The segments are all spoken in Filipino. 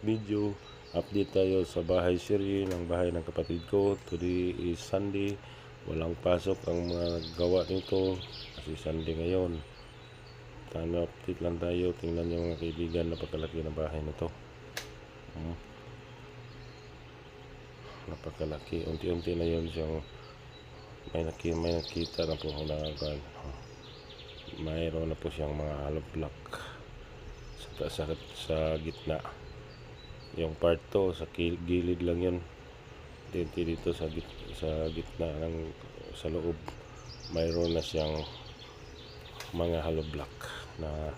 Video update tayo sa bahay Siri ng bahay ng kapatid ko. Today is Sunday. Walang pasok ang mga gawa nito kasi Sunday ngayon. Time update lang tayo. Tingnan yung mga kaibigan napakalaki ng bahay na to. Hmm. Napakalaki. Unti-unti na yun siyang may nakita, may nakita na po na mayroon na po siyang mga hollow block sa, sa, sa gitna yung part to sa kil- gilid lang yun. Dito dito sa git, sa gitna ng sa loob. Mayroon na siyang mga hollow block na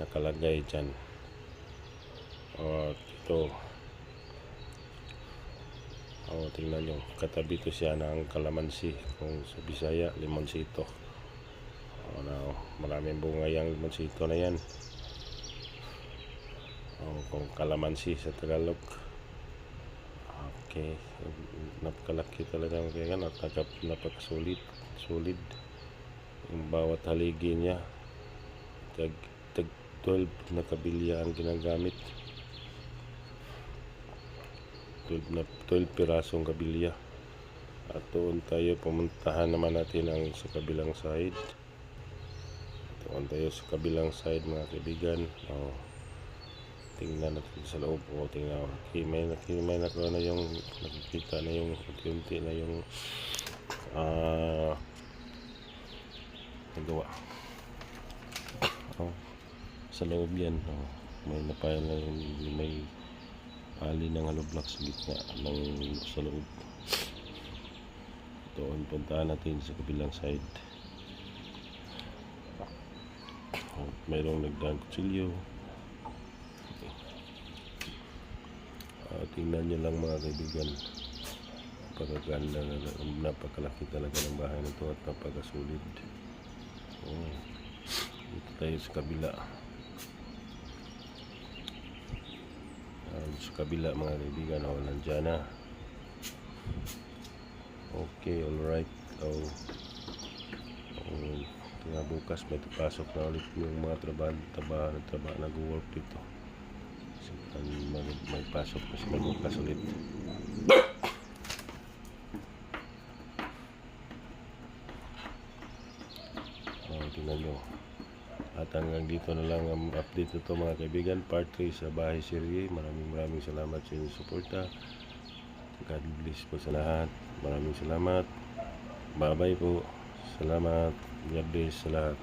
nakalagay dyan. O ito. O tingnan nyo. Katabi ko siya ng kalamansi. Kung sa Bisaya limonsito o na maraming bunga yung limonsito na yan o kung kalamansi sa Tagalog. Okay. Napakalaki talaga ang kaya napaka, napakasulit sulit yung bawat haligi niya. Tag, tag 12 na kabilya ang ginagamit. 12 na 12 pirasong kabilya. At doon tayo pumuntahan naman natin ang sa kabilang side. Doon tayo sa kabilang side mga kaibigan. Oh, tingnan natin sa loob o tingnan okay, may, may, nakaroon na yung nakikita na yung unti-unti na yung ah nagawa. Oh, sa loob yan oh, may napayal na yung may ali ng hollow block sa gitna ng sa loob. Doon puntahan natin sa kabilang side. Oh, mayroong nagdaan kutsilyo uh, tingnan nyo lang mga kaibigan. Napakaganda na, napakalaki talaga ng bahay na to at napakasulit oh, dito tayo sa kabila. Um, sa kabila mga kaibigan. Oh, nandyan na. Okay alright oh, oh, tingnan bukas may pasok na ulit yung mga trabaho trabaho trabaho nag-work dito kasi may, may pasok na sila bukas ulit. Oh, tingnan nyo. At hanggang dito na lang ang update nito mga kaibigan. Part 3 sa bahay Siri maraming maraming salamat sa inyong suporta. God bless po sa lahat. Maraming salamat. Bye bye po. Salamat. God bless sa lahat